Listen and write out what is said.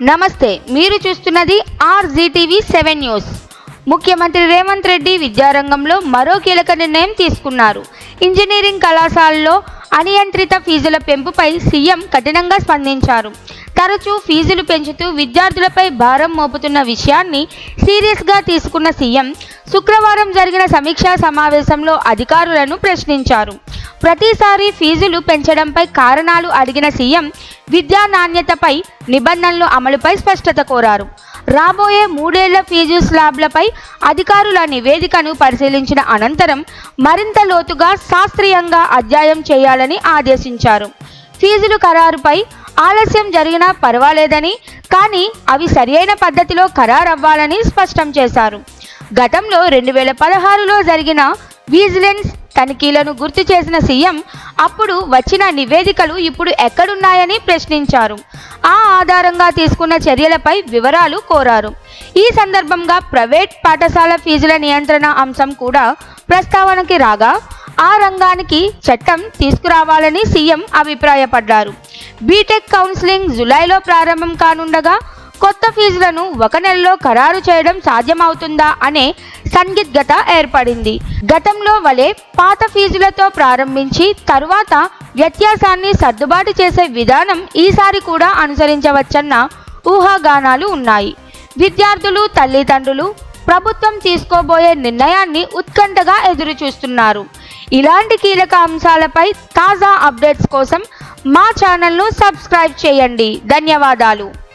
నమస్తే మీరు చూస్తున్నది ఆర్జీటీవీ సెవెన్ న్యూస్. ముఖ్యమంత్రి రేవంత్ రెడ్డి విద్యారంగంలో మరో కీలక నిర్ణయం తీసుకున్నారు. ఇంజనీరింగ్ కళాశాలలో అనియంత్రిత ఫీజుల పెంపుపై సీఎం కఠినంగా స్పందించారు. తరచూ ఫీజులు పెంచుతూ విద్యార్థులపై భారం మోపుతున్న విషయాన్ని సీరియస్గా తీసుకున్న సీఎం శుక్రవారం జరిగిన సమీక్షా సమావేశంలో అధికారులను ప్రశ్నించారు. ప్రతిసారి ఫీజులు పెంచడంపై కారణాలు అడిగిన సీఎం విద్యా నాణ్యతపై నిబంధనలు అమలుపై స్పష్టత కోరారు. రాబోయే మూడేళ్ళ ఫీజు స్లాబ్లపై అధికారుల నివేదికను పరిశీలించిన అనంతరం మరింత లోతుగా శాస్త్రీయంగా అధ్యయనం చేయాలని ఆదేశించారు. ఫీజులు ఖరారుపై ఆలస్యం జరిగినా పర్వాలేదని కానీ అవి సరియైన పద్ధతిలో ఖరారవ్వాలని స్పష్టం చేశారు. గతంలో రెండు వేల పదహారులో జరిగిన విజిలెన్స్ తనిఖీలను గుర్తు చేసిన సీఎం అప్పుడు వచ్చిన నివేదికలు ఇప్పుడు ఎక్కడున్నాయని ప్రశ్నించారు. ఆ ఆధారంగా తీసుకున్న చర్యలపై వివరాలు కోరారు. ఈ సందర్భంగా ప్రైవేట్ పాఠశాల ఫీజుల నియంత్రణ అంశం కూడా ప్రస్తావనకి రాగా ఆ రంగానికి చట్టం తీసుకురావాలని సీఎం అభిప్రాయపడ్డారు. బీటెక్ కౌన్సిలింగ్ జులైలో ప్రారంభం కానుండగా కొత్త ఫీజులను ఒక నెలలో ఖరారు చేయడం సాధ్యమవుతుందా అనే సందిగ్ధత ఏర్పడింది. గతంలో వలె పాత ఫీజులతో ప్రారంభించి తరువాత వ్యత్యాసాన్ని సర్దుబాటు చేసే విధానం ఈసారి కూడా అనుసరించవచ్చన్న ఊహాగానాలు ఉన్నాయి. విద్యార్థులు తల్లిదండ్రులు ప్రభుత్వం తీసుకోబోయే నిర్ణయాన్ని ఉత్కంఠగా ఎదురుచూస్తున్నారు. ఇలాంటి కీలక అంశాలపై తాజా అప్డేట్స్ కోసం మా ఛానల్ను సబ్స్క్రైబ్ చేయండి. ధన్యవాదాలు.